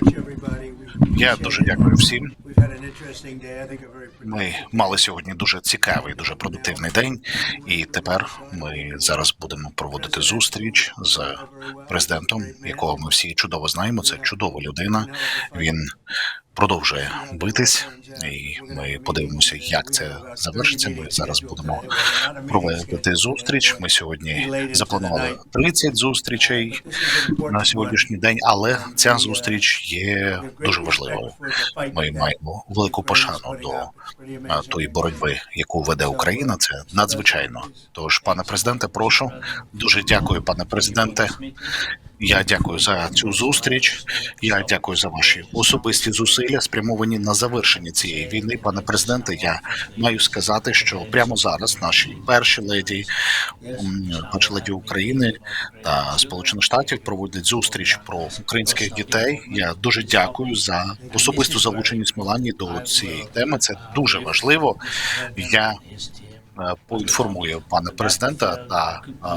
much of Я дуже дякую всім. Ми мали сьогодні дуже цікавий, дуже продуктивний день, і тепер ми зараз будемо проводити зустріч з президентом, якого ми всі чудово знаємо. Це чудова людина. Він продовжує битись, і ми подивимося, як це завершиться. Ми зараз будемо проводити зустріч. Ми сьогодні запланували 30 зустрічей на сьогоднішній день, але ця зустріч є дуже важливою. Ми маємо велику пошану до тої боротьби, яку веде Україна. Це надзвичайно. Тож, пане президенте, прошу дуже дякую, пане президенте. Я дякую за цю зустріч. Я дякую за ваші особисті зусилля, спрямовані на завершення цієї війни. Пане президенте, я маю сказати, що прямо зараз наші перші леді, перші леді України та Сполучених Штатів проводять зустріч про українських дітей. Я дуже дякую за особисту залученість Мелані до цієї теми. Це дуже важливо. Я е, поінформую пана президента та е,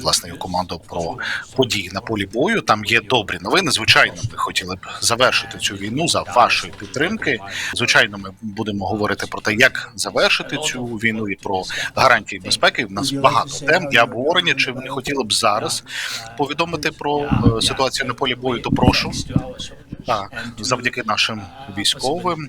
власне його команду про події на полі бою. Там є добрі новини. Звичайно, ми хотіли б завершити цю війну за вашої підтримки. Звичайно, ми будемо говорити про те, як завершити цю війну і про гарантії безпеки. У нас багато тем для обговорення. Чи ви хотіли б зараз повідомити про е, ситуацію на полі бою? То прошу. Так, завдяки нашим військовим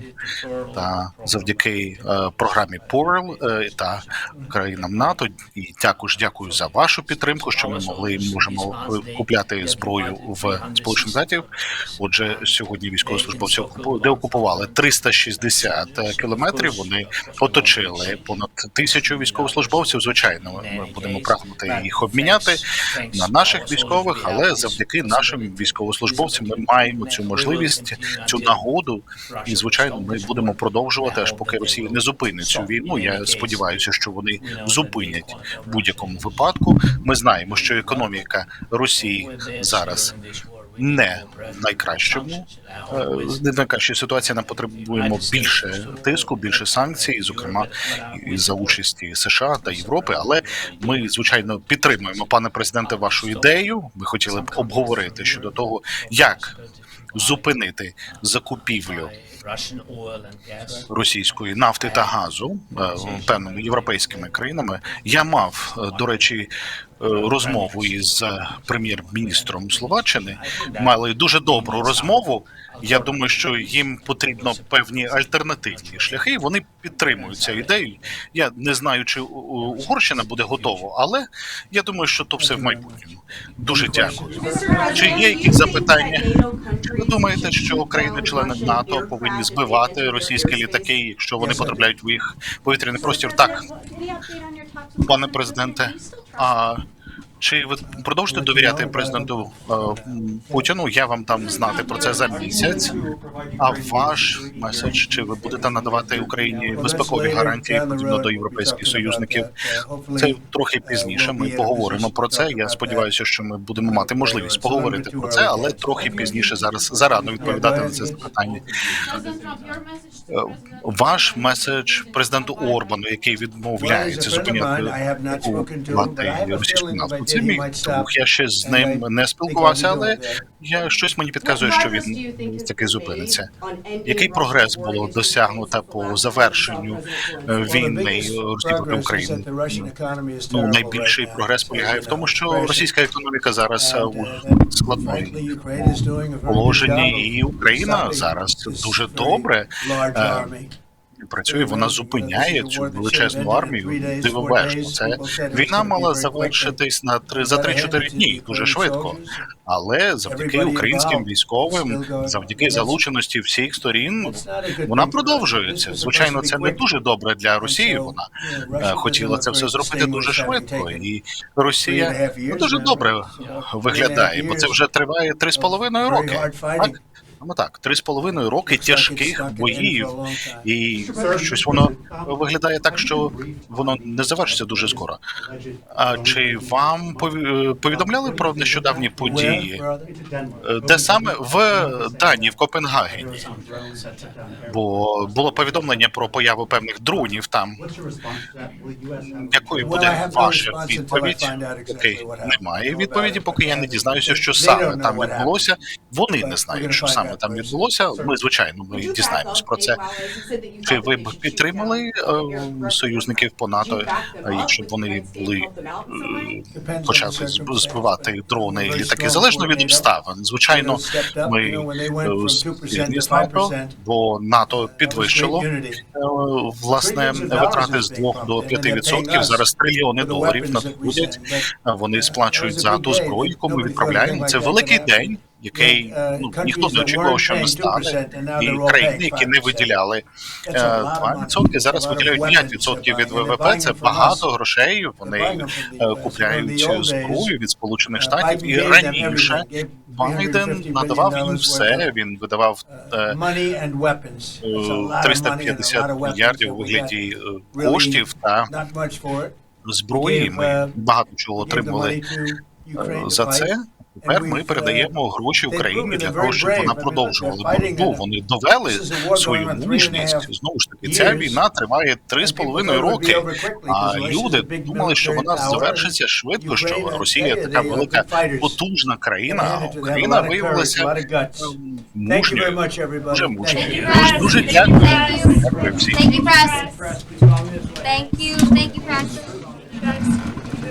та завдяки е, програмі Pearl е, та країнам НАТО. І також дякую за вашу підтримку, що ми могли можемо е, купляти зброю в Сполучених Штатів. Отже, сьогодні військовослужбовці окупу- деокупували 360 кілометрів. Вони оточили понад тисячу військовослужбовців. Звичайно, ми будемо прагнути їх обміняти на наших військових, але завдяки нашим військовослужбовцям ми маємо цю можливість, цю нагоду. І звичайно, ми будемо продовжувати аж поки Росія не зупинить цю війну. Я сподіваюся, що вони зупинять в будь-якому випадку. Ми знаємо, що економіка Росії зараз не найкращому е, не в найкращій ситуації. Нам потребуємо більше тиску, більше санкцій, зокрема за участі США та Європи. Але ми звичайно підтримуємо, пане президенте, вашу ідею. Ми хотіли б обговорити щодо того, як зупинити закупівлю російської нафти та газу е, певними європейськими країнами. Я мав е, до речі е, розмову із прем'єр-міністром Словаччини. Мали дуже добру розмову. Я думаю, що їм потрібно певні альтернативні шляхи. Вони підтримують цю ідею. Я не знаю, чи Угорщина буде готова, але я думаю, що то все в майбутньому. Дуже дякую. Чи є якісь запитання? Ви думаєте, що країни-члени НАТО повинні збивати російські літаки, якщо вони потрапляють в їх повітряний простір? Так, пане президенте. А чи ви продовжите довіряти президенту е, Путіну? Я вам дам знати про це за місяць. А ваш меседж, чи ви будете надавати Україні безпекові гарантії подібно до європейських союзників? Це трохи пізніше. Ми поговоримо про це. Я сподіваюся, що ми будемо мати можливість поговорити про це, але трохи пізніше зараз зарано відповідати на це запитання. Е, Ваш меседж президенту Орбану, який відмовляється зупиняти російську нафту. Мій друг. Я ще з ним не спілкувався, але я щось мені підказує, що він таки зупиниться. Який прогрес було досягнуто по завершенню е, війни Росії проти України? Ну найбільший прогрес полягає в тому, що російська економіка зараз е, у складному положенні, і Україна зараз дуже добре працює. Вона зупиняє цю величезну армію дивовижно. Це війна мала завершитись на три за 3-4 дні дуже швидко. Але завдяки українським військовим, завдяки залученості всіх сторін, вона продовжується. Звичайно, це не дуже добре для Росії. Вона е, хотіла це все зробити дуже швидко, і Росія ну, дуже добре виглядає, бо це вже триває три з половиною роки. Так? Ну так, три з половиною роки тяжких боїв, і щось воно виглядає так, що воно не завершиться дуже скоро. А чи вам пові- повідомляли про нещодавні події? Е, Де саме? в Данії, в Копенгагені? Бо було повідомлення про появу певних дронів там. Якою буде ваша відповідь? Окей, немає відповіді, поки я не дізнаюся, що саме там відбулося. Вони не знають, що саме там відбулося. Ми звичайно ми дізнаємось про це. Чи ви б підтримали е, союзників по НАТО, е, якщо б вони були е, почати збивати дрони і літаки залежно від обставин? Звичайно, ми е, спільні з НАТО, бо НАТО підвищило е, власне витрати з 2 до 5%. Зараз трильйони доларів надходять. Е, Вони сплачують за ту зброю, яку ми відправляємо. Це великий день. Який ну ніхто не очікував, що не стане, і країни, які не виділяли е, 2%, зараз виділяють 5% від ВВП. Це багато грошей. Вони е, купляють зброю від сполучених штатів. І раніше Байден надавав їм все. Він видавав е, е, 350 мільярдів у вигляді е, коштів та зброї. Ми багато чого отримали е, за це. Тепер ми передаємо гроші Україні для того, щоб вона продовжувала боротьбу. Вони довели свою мужність. Знову ж таки, ця війна триває три з половиною роки. А люди думали, що вона завершиться швидко. Що Росія така велика потужна країна, а Україна виявилася ем, мужньою. Дуже мужньою. Дуже дуже дякую. Дякую всім. Thank you. Thank you, press.